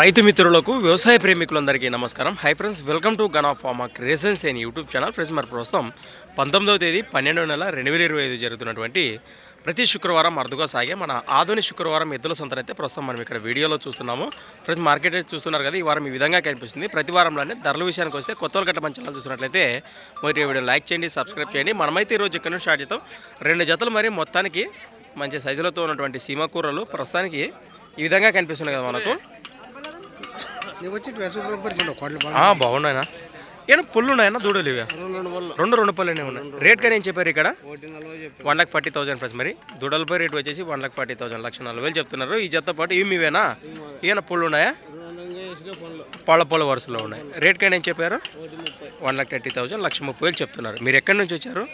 రైతు మిత్రులకు వ్యవసాయ ప్రేమికులందరికీ నమస్కారం. Hi friends welcome to gun of farmer creations and YouTube channel friends మరి ప్రస్తుతం పంతొమ్మిదవ తేదీ పన్నెండవ నెల రెండు వేల ఇరవై ఐదు జరుగుతున్నటువంటి ప్రతి శుక్రవారం అరుదుగా సాగే మన ఆధునిక శుక్రవారం ఎద్దుల అయితే ప్రస్తుతం మనం ఇక్కడ వీడియోలో చూస్తున్నాము. ఫ్రెండ్స్ మార్కెట్ అయితే చూస్తున్నారు కదా ఈ వారం ఈ విధంగా కనిపిస్తుంది. ప్రతి వారంలోనే ధరల విషయానికి వస్తే కొత్త గట్ట మంచి చూసినట్లయితే మొదటి వీడియో లైక్ చేయండి సబ్స్క్రైబ్ చేయండి. మనమైతే ఈరోజు ఇక్కడ నుంచి స్టార్ట్ చేద్దాం. రెండు జతలు మరి మొత్తానికి మంచి సైజులతో ఉన్నటువంటి సీమ కూరలు ప్రస్తుతానికి ఈ విధంగా కనిపిస్తున్నాయి కదా మనకు. బాగున్నాయినా? ఏమన్నా పుల్లు ఉన్నాయన్నా దూడలు ఇవి? రెండు రెండు రెండు పళ్ళనే ఉన్నాయి రేట్ కానీ ఏం చెప్పారు ఇక్కడ? One lakh forty thousand price మరి దూడలపై రేట్ వచ్చేసి వన్ లాక్ ఫార్టీ థౌసండ్ లక్ష నలభై వేలు చెప్తున్నారు. ఈ జత పాటు ఇవి మీవేనా? ఏమైనా పుల్లు. ఉన్నాయా పళ్ళ పళ్ళ వరుసలో ఉన్నాయి. రేట్ కానీ ఏం చెప్పారు? వన్ లాక్ థర్టీ థౌసండ్ లక్ష ముప్పై వేలు చెప్తున్నారు. మీరు ఎక్కడి నుంచి వచ్చారు?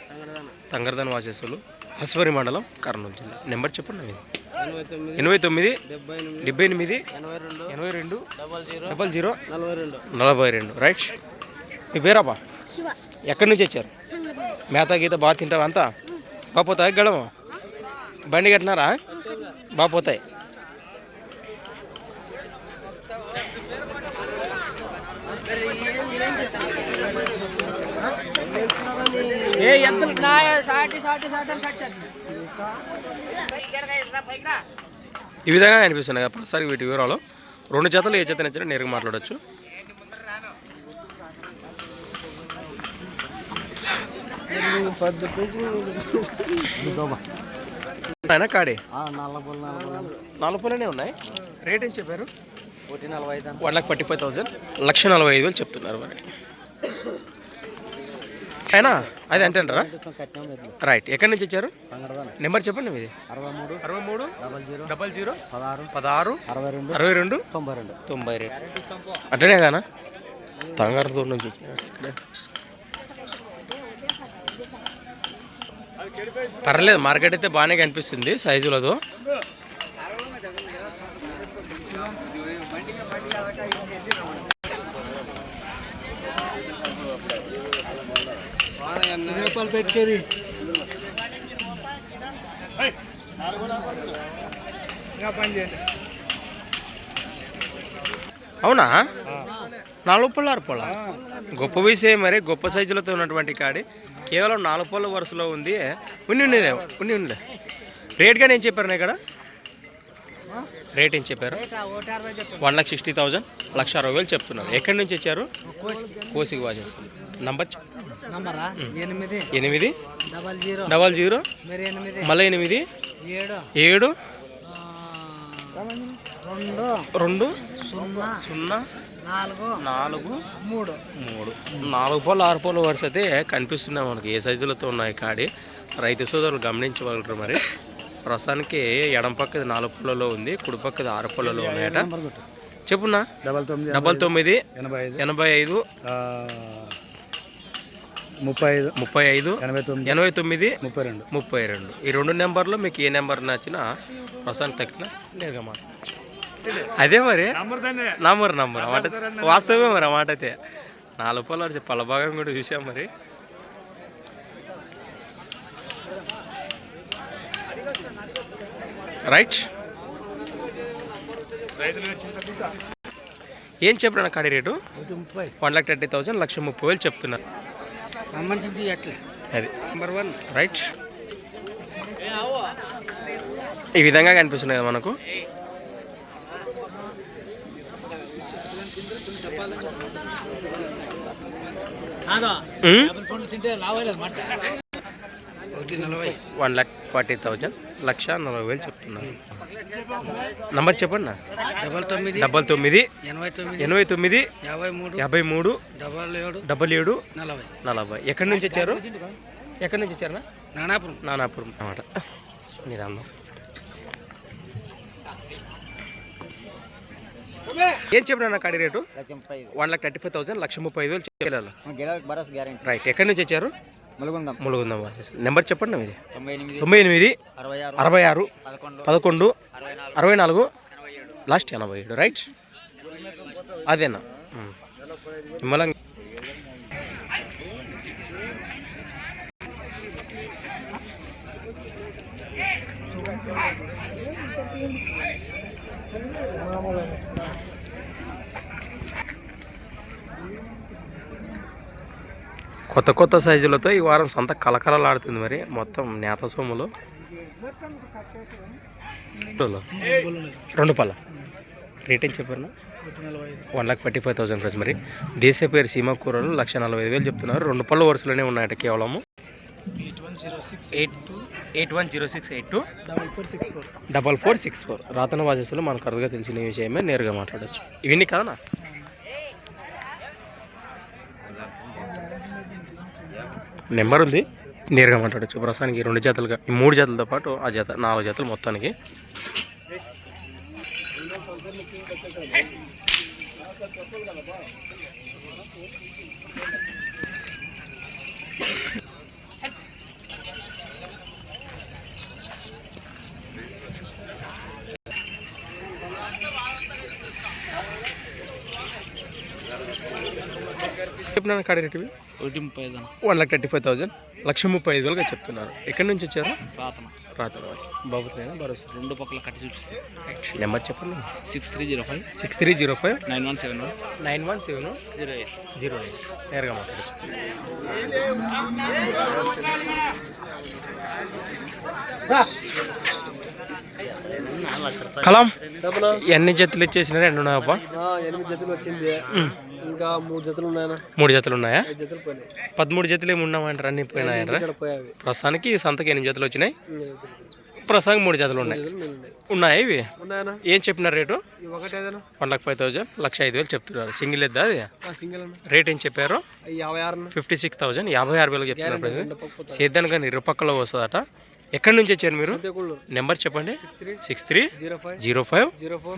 తంగరదన్. వాసేసులు హస్వరి మండలం కర్నూలు జిల్లా. నెంబర్ చెప్పండి ఎనభై తొమ్మిది డెబ్బై ఎనిమిది ఎనభై రెండు డబల్ జీరో నలభై రెండు. రైట్. మీ పేరాపా శివ. ఎక్కడి నుంచి వచ్చారు? మేత గీత బాగా తింటావా అంతా? బాగా పోతాయి గడము? బండి కట్టినారా? బాగా పోతాయి. ఏ ఎంత సాటి సాటి సాటి కట్టారు. ఈ విధంగా కనిపిస్తున్నాయి కదా ప్రస్తుతానికి వీటి వివరాలు. రెండు జతలు ఏ జత నచ్చినా నేరుగా మాట్లాడొచ్చు. కాడే? నలభై నలభై నాలుగు పళ్ళనే ఉన్నాయి. రేట్ ఏం చెప్పారు? One lakh forty five thousand. లక్ష నలభై ఐదు వేలు చెప్తున్నారు మరి. అయినా అది అంతే అంటారా రైట్. ఎక్కడి నుంచి వచ్చారు? నెంబర్ చెప్పండి మీది. అరవై మూడు అరవై మూడు డబల్ జీరో డబల్ జీరో పదహారు పదహారు అరవై రెండు అరవై రెండు తొంభై రెండు తొంభై రెండు అట్టనే కానా తంగారతో నుంచి. పర్లేదు మార్కెట్ అయితే బాగానే కనిపిస్తుంది సైజులతో. రూపాయలు పెట్టుకేరి అవునా? నాలుగు పళ్ళు ఆరు పళ్ళ గొప్ప విషయం మరి గొప్ప సైజులతో ఉన్నటువంటి కాడి. కేవలం నాలుగు పళ్ళ వరుసలో ఉంది. ఉన్ని ఉన్నది ఉన్ని ఉంది రేట్ కానీ ఏం చెప్పారు ఇక్కడ? రేట్ ఏం చెప్పారు? వన్ లాక్ సిక్స్టీ థౌజండ్ లక్ష అరవై వేలు చెప్తున్నారు. ఎక్కడి నుంచి వచ్చారు? కోసికి. వాచేస్తుంది. నంబర్ చెప్పు. నంబరా? ఎనిమిది. ఎనిమిది. Double zero. Double zero. మరి ఎనిమిది. మళ్ళీ ఎనిమిది. ఏడు. ఏడు. రెండు. రెండు. సున్నా. సున్నా. నాలుగు. నాలుగు. మూడు. మూడు. నాలుగు పళ్ళు ఆరు పళ్ళు వరుస అయితే కనిపిస్తున్నాయి మనకి. ఏ సైజులతో ఉన్నాయి కాడి? రైతు సోదరులు గమనించగలరు మరి? ప్రస్తుతానికి ఎడం పక్కది నాలుగు పళ్ళలో ఉంది. కుడి పక్కది ఆరు పళ్ళలో ఉన్నాయట. చెప్పున్నా డబల్ తొమ్మిది డబల్ తొమ్మిది ఎనభై ఐదు ముప్పై ఐదు ముప్పై ఐదు ఎనభై తొమ్మిది ఎనభై తొమ్మిది ముప్పై రెండు. ముప్పై రెండు. ఈ రెండు నెంబర్లో మీకు ఏ నెంబర్ నచ్చినా ప్రస్తుతానికి తగ్గిన నేరుగా మాట్లాడచ్చు అదే మరి? నంబర్ నంబర్ అమాట వాస్తవమే మరి అమాట అయితే. నాలుగు వచ్చి పళ్ళ భాగం కూడా చూసాం మరి. రైట్. ఏం చెప్పిన కాడి rate? One lakh thirty thousand లక్ష ముప్పై వేలు చెప్తున్నారు. సంబంధించి ఎట్లే? అది. నెంబర్ వన్ రైట్ ఈ విధంగా కనిపిస్తున్నాయి కదా మనకు. వన్ లాక్ ఫార్టీ థౌజండ్ లక్ష నలభై వేలు నంబర్ చెప్పండి నా. డబల్ తొమ్మిది డబల్ తొమ్మిది ఎనభై తొమ్మిది ఎనభై తొమ్మిది యాభై మూడు యాభై మూడు డబల్ ఏడు డబల్ ఏడు నలభై. నలభై. ఎక్కడి నుంచి వచ్చారు? ఎక్కడి నుంచి వచ్చారు నానాపురం. నానాపురం అన్నమాట. నిదానం ఏం చెప్పినా కాడి rate? One lakh thirty five thousand లక్ష ముప్పై ఐదు వేలు రైట్. ఎక్కడి నుంచి వచ్చారు? ములుగుందాం. ములుగుందాం నెంబర్ చెప్పండి మీది? తొంభై ఎనిమిది అరవై ఆరు పదకొండు అరవై నాలుగు లాస్ట్ ఎనభై ఏడు రైట్? అదేనా. కొత్త కొత్త సైజులతో ఈ వారం సంత కలకలలాడుతుంది మరి. మొత్తం నేత సోములు రెండు పళ్ళ. రేట్ ఏం చెప్పారు? One lakh forty five thousand friends మరి. దేశీయ పేరు సీమా కూరలు లక్ష నలభై వేలు చెప్తున్నారు. రెండు పళ్ళ వరుసలోనే ఉన్నాయట కేవలము. Eight one zero six eight two. Eight one zero six eight two double four six four. Double four six four రాతన వాజస్సులో మనకు అరుదుగా తెలిసిన విషయమే నేరుగా మాట్లాడచ్చు. ఇవన్నీ కదనా నెంబర్ ఉంది. నేరుగా మాట్లాడచ్చు. ప్రస్తుతానికి రెండు జతలుగా ఈ మూడు జతలతో పాటు ఆ జత నాలుగు జతలు మొత్తానికి. చెప్పినాను కాడి రేటు ఒకటి ముప్పై ఐదు one lakh thirty five thousand. లక్ష ముప్పై ఐదు వేలుగా చెప్తున్నారు. ఎక్కడి నుంచి వచ్చారు? రాతన. రాత్రి బాబుతేనా భరోసా? రెండు పక్కల కట్టి చూపిస్తే. నెంబర్ చెప్పండి. Six three zero five. Six three zero five. Nine one seven one. Nine one seven zero eight. Zero eight. నేరుగా మాట్లాడచ్చు. కలాం ఎన్ని జతలు ఇచ్చేసినారు? ఎన్ని ఉన్నాయప్ప ఎనిమిది జతలు వచ్చింది. ఇంకా మూడు జతలు ఉన్నాయన్న. మూడు జతలు ఉన్నాయా? ఐదు జతలు పోయినాయి. పదమూడు జతలు ఏమి ఉన్నామంటారు అన్ని పోయినాయంటారా? ప్రస్తుతానికి సంతకి ఎనిమిది జతలు వచ్చినాయి. ప్రస్తుతానికి మూడు జతలు ఉన్నాయి. ఉన్నాయా ఇవి? ఏం చెప్పినారు rate? One lakh five thousand లక్ష ఐదు వేలు చెప్తున్నారు. సింగిల్ ఎద్దా అది? సింగిల్ రేట్ ఏం చెప్పారు? ఫిఫ్టీ సిక్స్ థౌజండ్ యాభై ఆరు వేలకు చెప్తున్నారు సేద్యాన్ని కానీ ఇరుపక్కలో వస్తుందట. ఎక్కడి నుంచి వచ్చారు మీరు? నెంబర్ చెప్పండి. Six three. Zero five.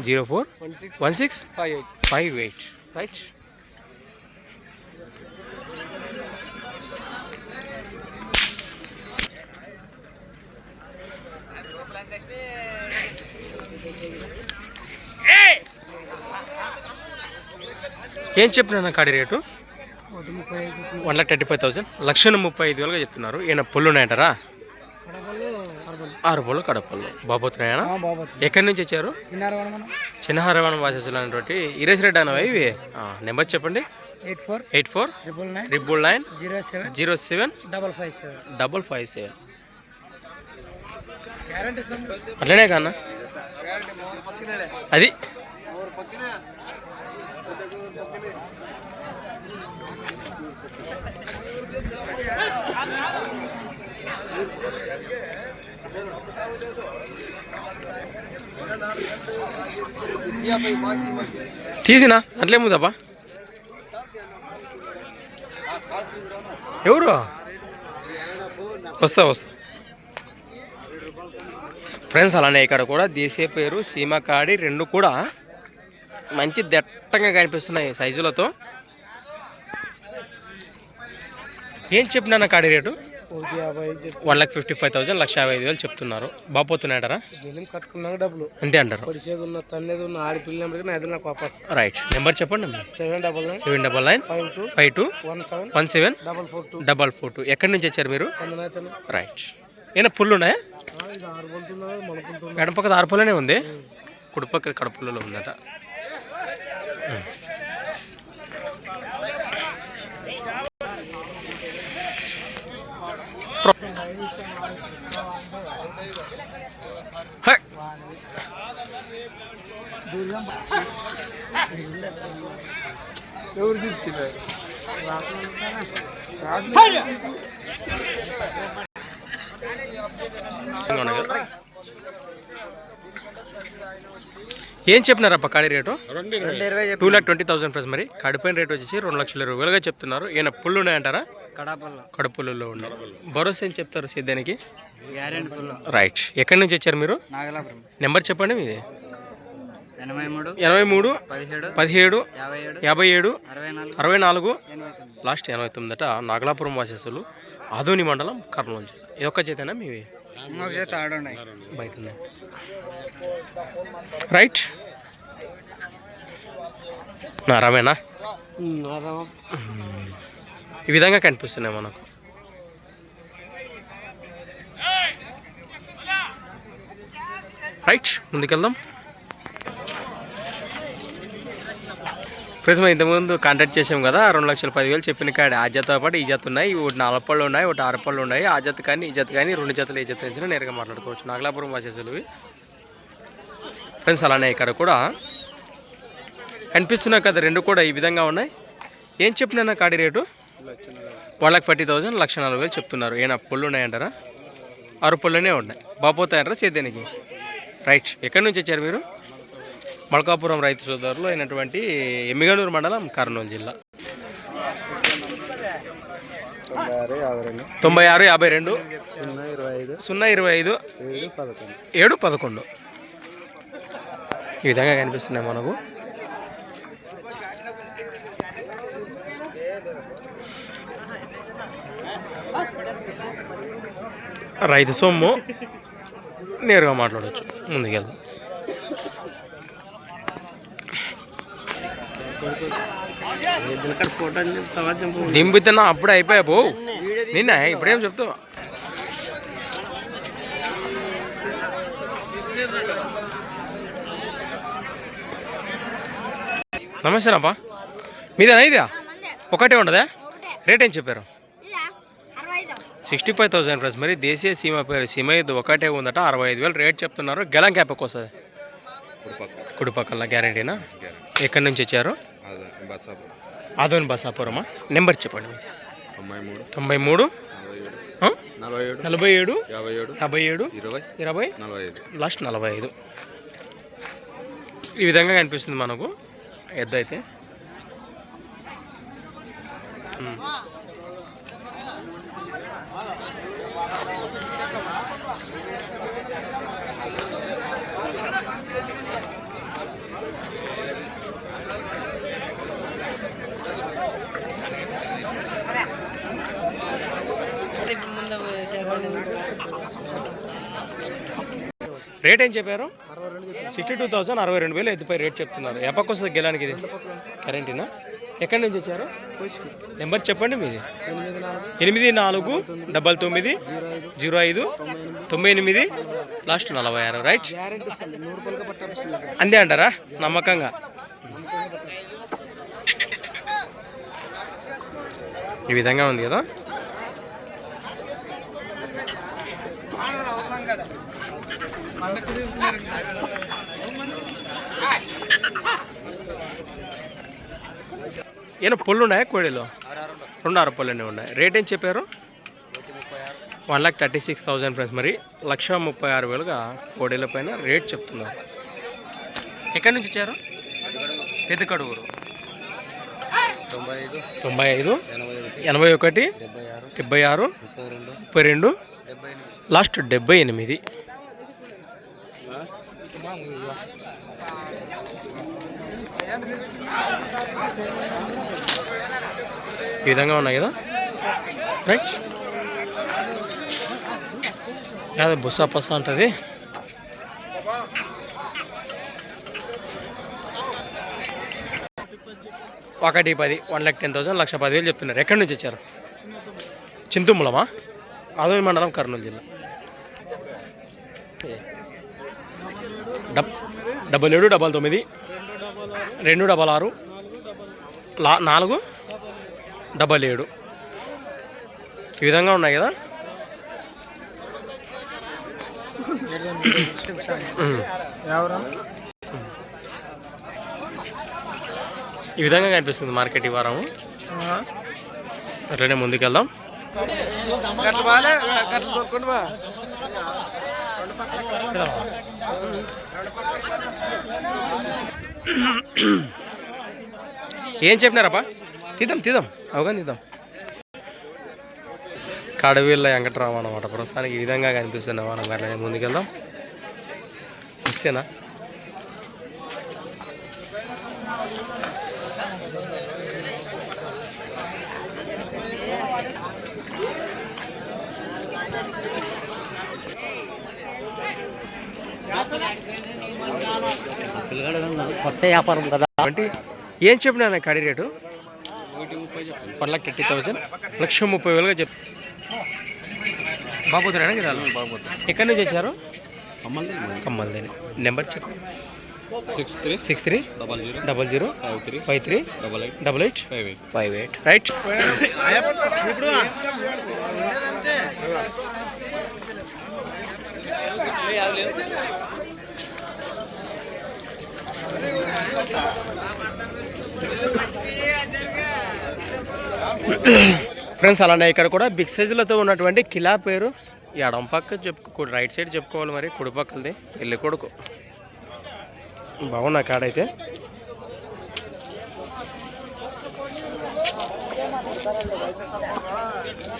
Zero four. One six. One six. Five eight. Five eight. Right. ఏం చెప్పినా కాడి rate? One lakh thirty five thousand. లక్షణ ముప్పై ఐదు వేలుగా చెప్తున్నారు. ఈయన పుల్లు ఉన్నాయంటారా? ఆరు పళ్ళు కడపళ్ళు బాబోతున్నాయనా బాబా ఎక్కడి నుంచి వచ్చారు? చిన్నహారవనం వాసెస్లు అనేటువంటి ఇరేస్ రెడ్డి అనవా ఇవి? నెంబర్ చెప్పండి. Eight four eight four triple nine triple nine zero seven zero seven double five seven. Double five seven. అట్లనే కన్నా అది తీసినా? అట్లేముందప్పా ఎవరు? వస్తా వస్తా. ఫ్రెండ్స్ అలానే ఇక్కడ కూడా దేశీయ పేరు సీమకాడి రెండు కూడా మంచి దట్టంగా కనిపిస్తున్నాయి సైజులతో. ఏం చెప్పినా కాడి rate? One lakh fifty five thousand లక్ష యాభై ఐదు వేలు చెప్తున్నారు. బాపోతున్నాడారా కట్టుకున్నాక డబ్బులు. అంతే అంటారు. పొడిచేది ఉన్న తన్నేది ఉన్న నా ఎదురు నాకు వాపస్. రైట్. నెంబర్ చెప్పండి seven double nine seven double nine five two five two one seven one seven double four two. Double four two. ఎక్కడి నుంచి వచ్చారు మీరు? రైట్. ఏమైనా పుల్లు ఉన్నాయా ఇది ఆరు బొలుతుందో మనకుంటుందో ఎడపక్క ఆరుపులనే ఉంది. కుడిపక్క కడుపులలో ఉందట. ఎవరు? ఏం చెప్పినారప్ప కాడి rate? Two lakh twenty thousand friends మరి. కడిపోయిన రేట్ వచ్చేసి రెండు లక్షల ఇరవై వేలుగా చెప్తున్నారు. ఈయన పుల్లు ఉన్నాయంటారా? కడాపల్ల. కడుపులలో ఉన్నాయి. భరోసా ఏం చెప్తారు సిద్ధానికి గ్యారెంటీ ఫుల్ రైట్ ఎక్కడి నుంచి వచ్చారు మీరు? నాగలాపురం. నెంబర్ చెప్పండి మీది. ఎనభై మూడు పదిహేడు యాభై ఏడు అరవై నాలుగు లాస్ట్ ఎనభై తొమ్మిదట నాగలాపురం వాసస్సులు ఆదోని మండలం కర్నూలు జిల్లా. ఇది ఒక్క చేతనా మీవి బయట రైట్. నా రమేనా ఈ విధంగా కనిపిస్తున్నాయి మనకు. రైట్ ముందుకెళ్దాం. ఫ్రెండ్స్ మనం ఇంతకుముందు కాంటాక్ట్ చేసాం కదా రెండు లక్షల పదివేలు చెప్పిన కాడ. ఆ జతతో పాటు ఈ జత ఉన్నాయి ఒకటి నాలుగు పళ్ళు ఉన్నాయి ఒకటి ఆరు పళ్ళు ఉన్నాయి. ఆ జత కానీ ఈ జత కానీ రెండు జతలు ఏ జత ఇచ్చినా నేరుగా మాట్లాడుకోవచ్చు. నాగలాపురం వాసేసులు ఫ్రెండ్స్ అలానే ఇక్కడ కూడా కనిపిస్తున్నాయి కదా రెండు కూడా ఈ విధంగా ఉన్నాయి. ఏం చెప్పినా కాడి rate? One lakh forty thousand లక్ష నలభై వేలు చెప్తున్నారు. ఏనా పళ్ళు ఉన్నాయంటారా ఆరు పళ్ళునే ఉన్నాయి. బాపోతాయంటారా సేద్యానికి రైట్ ఎక్కడి నుంచి వచ్చారు మీరు? మల్కాపురం రైతు సోదరులు అయినటువంటి ఎమ్మిగనూరు మండలం కర్నూలు జిల్లా. తొంభై ఆరు యాభై రెండు. సున్నా ఇరవై ఐదు. సున్నా ఇరవై ఐదు ఏడు పదకొండు. ఏడు పదకొండు ఈ విధంగా కనిపిస్తున్నాయి మనకు. రైతు సొమ్ము నేరుగా మాట్లాడవచ్చు ముందుకెళ్దాం. దింపుతున్నా అప్పుడే అయిపోయా పో. నిన్న ఇప్పుడేం చెప్తావు? నమస్తేనప్పా మీదేనా ఇదా? ఒకటే ఉండదా? రేట్ ఏం చెప్పారు? Sixty five thousand plus. మరి దేశీయ సీమ పేరు సీమ ఇది ఒకటే ఉందట అరవై ఐదు వేలు రేట్ చెప్తున్నారు. గెలం క్యాపకి వస్తుంది. కుడిపక్కల గ్యారంటీనా? ఎక్కడి నుంచి వచ్చారు ఆదోని బసాపురమా? నెంబర్ చెప్పండి. తొంభై మూడు. తొంభై మూడు. ఆ? నలభై ఏడు. నలభై ఏడు. యాభై ఏడు. ఇరవై. ఇరవై. నలభై ఐదు. లాస్ట్ నలభై ఐదు. ఈ విధంగా కనిపిస్తుంది మనకు. ఎద్దు అయితే. రేట్ ఏం చెప్పారు? సిక్స్టీ టూ థౌసండ్ అరవై రెండు వేలు ఎద్దుపై రేట్ చెప్తున్నారు. ఏ పక్క వస్తుంది గెలానికి ఇది? కరెంటీనా ఎక్కడి నుంచి వచ్చారు? నెంబర్ చెప్పండి మీది. ఎనిమిది నాలుగు. డబల్ తొమ్మిది జీరో ఐదు. తొంభై ఎనిమిది. లాస్ట్ నలభై ఆరు రైట్ అంతే అంటారా? నమ్మకంగా. ఈ విధంగా ఉంది కదా? ఏమో పళ్ళు ఉన్నాయా కోడిలో? రెండు ఆరు పళ్ళునే ఉన్నాయి. రేట్ ఏం చెప్పారు? One lakh thirty six thousand friends మరి లక్ష ముప్పై ఆరు వేలుగా కోడీల పైన రేట్ చెప్తున్నారు. ఎక్కడి నుంచి వచ్చారు? పెద్దకడుగురు. తొంభై ఐదు. తొంభై ఐదు. ఎనభై ఒకటి. డెబ్బై ఆరు. డెబ్బై ఆరు. ముప్పై రెండు. లాస్ట్ డెబ్బై ఎనిమిది. ఈ విధంగా ఉన్నాయి కదా? రైట్ అదే బుస్సా పస ఉంటుంది ఒకటి పది వన్ ల్యాక్ టెన్ థౌసండ్ లక్ష పదివేలు చెప్తున్నారు. ఎక్కడి నుంచి వచ్చారు? చింతుమూలమా ఆదోని మండలం కర్నూలు జిల్లా. డబ్ డబల్ ఏడు డబల్ తొమ్మిది రెండు డబల్ ఆరు లా నాలుగు డబల్ ఏడు. ఈ విధంగా ఉన్నాయి కదా? ఈ విధంగా కనిపిస్తుంది మార్కెట్ ఈ వారం అట్లనే ముందుకెళ్దాం. గట్ల బాలే ఏం చెప్పినారప్పా తీద్దాం తీద్దాం. అవగానే తీద్దాం. కడవీళ్ళ వెంకటరామ అనమాట ప్రస్తుతానికి ఈ విధంగా కనిపిస్తున్నాం మనం అట్లనే ముందుకెళ్దాం. ఇస్తేనా కొత్త వ్యాపారం కదా అంటే ఏం చెప్పినా కడి rate one lakh thirty thousand లక్ష ముప్పై వేలుగా చెప్ బాబోతున్నా కదా ఎక్కడి నుంచి వచ్చారు? కమ్మల్దేని నెంబర్ చెప్పు. Six three. Six three. Double zero. Double zero. Five three. Five three. Double eight. Double eight. Five eight. Five eight. Right. Friends అలానే ఇక్కడ కూడా బిగ్ సైజులతో ఉన్నటువంటి కిలా పేరు. ఎడం పక్క చెప్పుకో రైట్ సైడ్ చెప్పుకోవాలి మరి కుడి పక్కలది పెళ్ళి కొడుకు. బాగున్నా కాడైతే.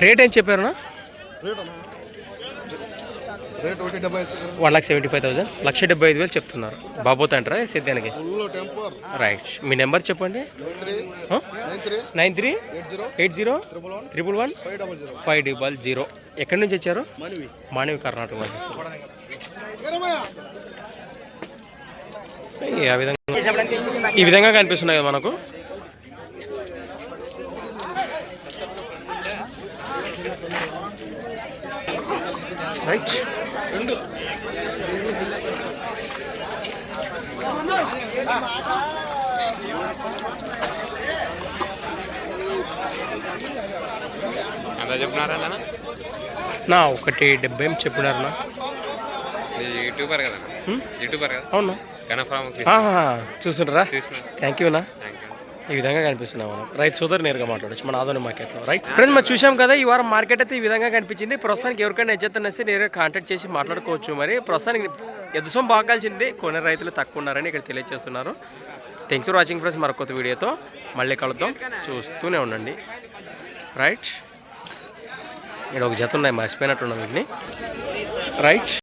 రేట్ ఏం చెప్పారునా rate one lakh seventy five thousand. లక్ష డెబ్బై ఐదు వేలు చెప్తున్నారు. బాబోత్ అంటారా సిద్ధానికి రైట్. మీ నెంబర్ చెప్పండి. Nine three. Eight zero. Triple one. Five double zero. ఎక్కడి నుంచి వచ్చారు? మనవి. కర్ణాటక ఆ విధంగా ఈ విధంగా కనిపిస్తున్నాయి కదా మనకు. రైట్. రెండు ఎంత చెప్పినారా నా ఒకటి డెబ్బై ఏం చెప్పినారు యూట్యూబర్ కదా? యూట్యూబర్ కదా? అవునా. కనఫామ్ చూస్తుంటారా చూసిన. థ్యాంక్ యూనా థ్యాంక్ యూ ఈ విధంగా కనిపిస్తున్నాం మనం. రైట్ సోదరు నేరుగా మాట్లాడచ్చు మన ఆధునిక మార్కెట్లో రైట్ ఫ్రెండ్స్ మనం చూసాం కదా ఈ వారం మార్కెట్ అయితే ఈ విధంగా కనిపించింది. ప్రస్తుతానికి ఎవరికైనా ఎజ్జెత్తనేసి నేరుగా కాంటాక్ట్ చేసి మాట్లాడుకోవచ్చు మరి. ప్రస్తుతానికి ఎదుసం బాగా కలిసింది కొన్ని రైతులు తక్కువ ఉన్నారని ఇక్కడ తెలియజేస్తున్నారు థ్యాంక్స్ ఫర్ వాచింగ్ ఫ్రెండ్స్ మరొక కొత్త వీడియోతో మళ్ళీ కలుద్దాం. చూస్తూనే ఉండండి. రైట్ ఇక్కడ ఒక జత ఉన్నాయి మర్చిపోయినట్టున్నాం వీటిని. రైట్